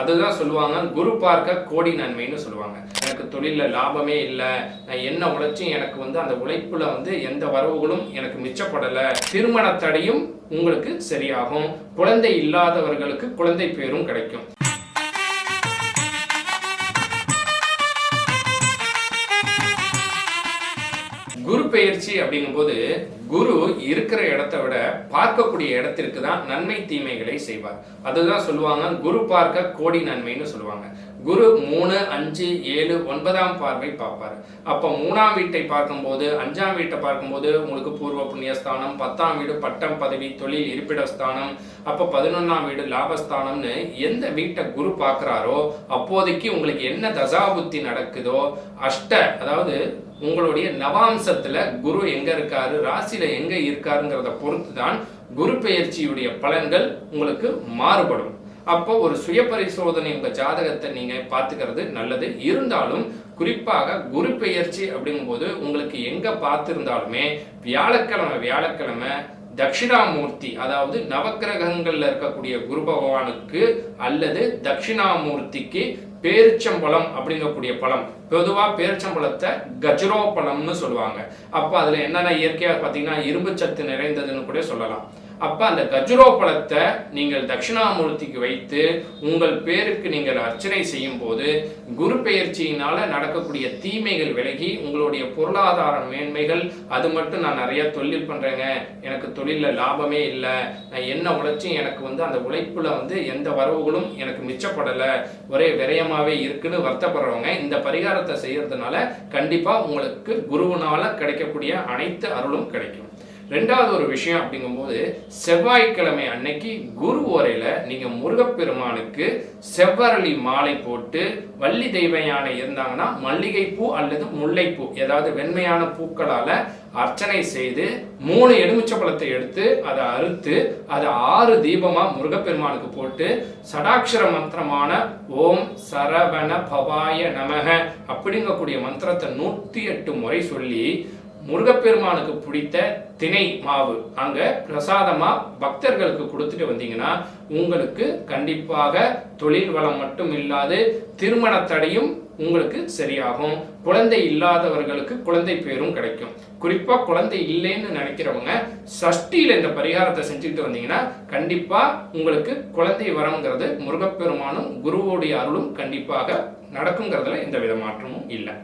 அதுதான் சொல்லுவாங்க குரு பார்க்க கோடி நன்மைன்னு சொல்லுவாங்க. எனக்கு தொழிலில் லாபமே இல்லை நான் என்ன உழைச்சும் எனக்கு வந்து அந்த உழைப்புல வந்து எந்த வரவுகளும் எனக்கு மிச்சப்படலை. திருமண தடையும் உங்களுக்கு சரியாகும். குழந்தை இல்லாதவர்களுக்கு குழந்தை பேரும் கிடைக்கும். குரு பெயர்ச்சி அப்படிங்கும்போது குரு இருக்கிற இடத்தை விட பார்க்கக்கூடிய இடத்திற்கு தான் நன்மை தீமைகளை செய்வார். அதுதான் சொல்லுவாங்க குரு பார்க்க கோடி நன்மைன்னு சொல்லுவாங்க. குரு மூணு அஞ்சு ஏழு ஒன்பதாம் பார்வை பார்ப்பார். அப்போ மூணாம் வீட்டை பார்க்கும்போது அஞ்சாம் வீட்டை பார்க்கும்போது உங்களுக்கு பூர்வ புண்ணியஸ்தானம் பத்தாம் வீடு பட்டம் பதவி தொழில் இருப்பிடஸ்தானம் அப்போ பதினொன்றாம் வீடு லாபஸ்தானம்னு எந்த வீட்டை குரு பார்க்குறாரோ அப்போதைக்கு உங்களுக்கு என்ன தசாபுத்தி நடக்குதோ அஷ்ட அதாவது உங்களுடைய நவாம்சத்துல குரு எங்க இருக்காரு? ராசியில் எங்க இருக்காருங்கிறத பொறுத்து தான் குரு பெயர்ச்சியுடைய பலன்கள் உங்களுக்கு மாறுபடும். அப்போ ஒரு சுய பரிசோதனை உங்க ஜாதகத்தை நீங்க பார்த்துக்கிறது நல்லது. இருந்தாலும் குறிப்பாக குரு பெயர்ச்சி அப்படிங்கும்போது உங்களுக்கு எங்க பார்த்திருந்தாலுமே வியாழக்கிழமை வியாழக்கிழமை தட்சிணாமூர்த்தி அதாவது நவக்கிரகங்கள்ல இருக்கக்கூடிய குரு பகவானுக்கு அல்லது தட்சிணாமூர்த்திக்கு பேரிச்சம்பழம் அப்படிங்கக்கூடிய பழம். பொதுவா பேரிச்சம்பழத்தை கஜ்ரோ பழம்னு சொல்லுவாங்க. அப்ப அதுல என்னென்ன இயற்கையா பாத்தீங்கன்னா இரும்பு சத்து நிறைந்ததுன்னு கூட சொல்லலாம். அப்ப அந்த கஜுரோ பழத்தை நீங்கள் தட்சிணாமூர்த்திக்கு வைத்து உங்கள் பேருக்கு நீங்கள் அர்ச்சனை செய்யும் போது குரு பெயர்ச்சியினால நடக்கக்கூடிய தீமைகள் விலகி உங்களுடைய பொருளாதார மேன்மைகள் அது மட்டும் நான் நிறைய தொழில் பண்றேங்க. எனக்கு தொழில லாபமே இல்லை. நான் என்ன உழைச்சும் எனக்கு வந்து அந்த உழைப்புல வந்து எந்த வரவுகளும் எனக்கு மிச்சப்படலை. ஒரே விரயமாவே இருக்குன்னு வருத்தப்படுறவங்க இந்த பரிகாரத்தை செய்யறதுனால கண்டிப்பா உங்களுக்கு குருவினால கிடைக்கக்கூடிய அனைத்து அருளும் கிடைக்கும். ரெண்டாவது ஒரு விஷயம் அப்படிங்கும்போது செவ்வாய்க்கிழமை அன்னைக்கு குரு ஓரையில நீங்கள் முருகப்பெருமானுக்கு செவ்வரளி மாலை போட்டு வள்ளி தெய்வ யானை இருந்தாங்கன்னா மல்லிகைப்பூ அல்லது முல்லைப்பூ ஏதாவது வெண்மையான பூக்களால் அர்ச்சனை செய்து மூணு எலுமிச்சை பழத்தை எடுத்து அதை அறுத்து அதை ஆறு தீபமாக முருகப்பெருமானுக்கு போட்டு சடாட்சர மந்திரமான ஓம் சரவண பவாய நமக அப்படிங்கக்கூடிய மந்திரத்தை நூற்றி எட்டு முறை சொல்லி முருகப்பெருமானுக்கு பிடித்த திணை மாவு. அங்க பிரசாதமா பக்தர்களுக்கு கொடுத்துட்டு வந்தீங்கன்னா உங்களுக்கு கண்டிப்பாக தொழில் வளம் மட்டும் இல்லாது திருமண தடையும் உங்களுக்கு சரியாகும். குழந்தை இல்லாதவர்களுக்கு குழந்தை பேரும் கிடைக்கும். குறிப்பா குழந்தை இல்லைன்னு நினைக்கிறவங்க சஷ்டியில இந்த பரிகாரத்தை செஞ்சுக்கிட்டு வந்தீங்கன்னா கண்டிப்பா உங்களுக்கு குழந்தை வரம்ங்கிறது முருகப்பெருமானும் குருவோடைய அருளும் கண்டிப்பாக நடக்குங்கிறதுல எந்த வித மாற்றமும் இல்லை.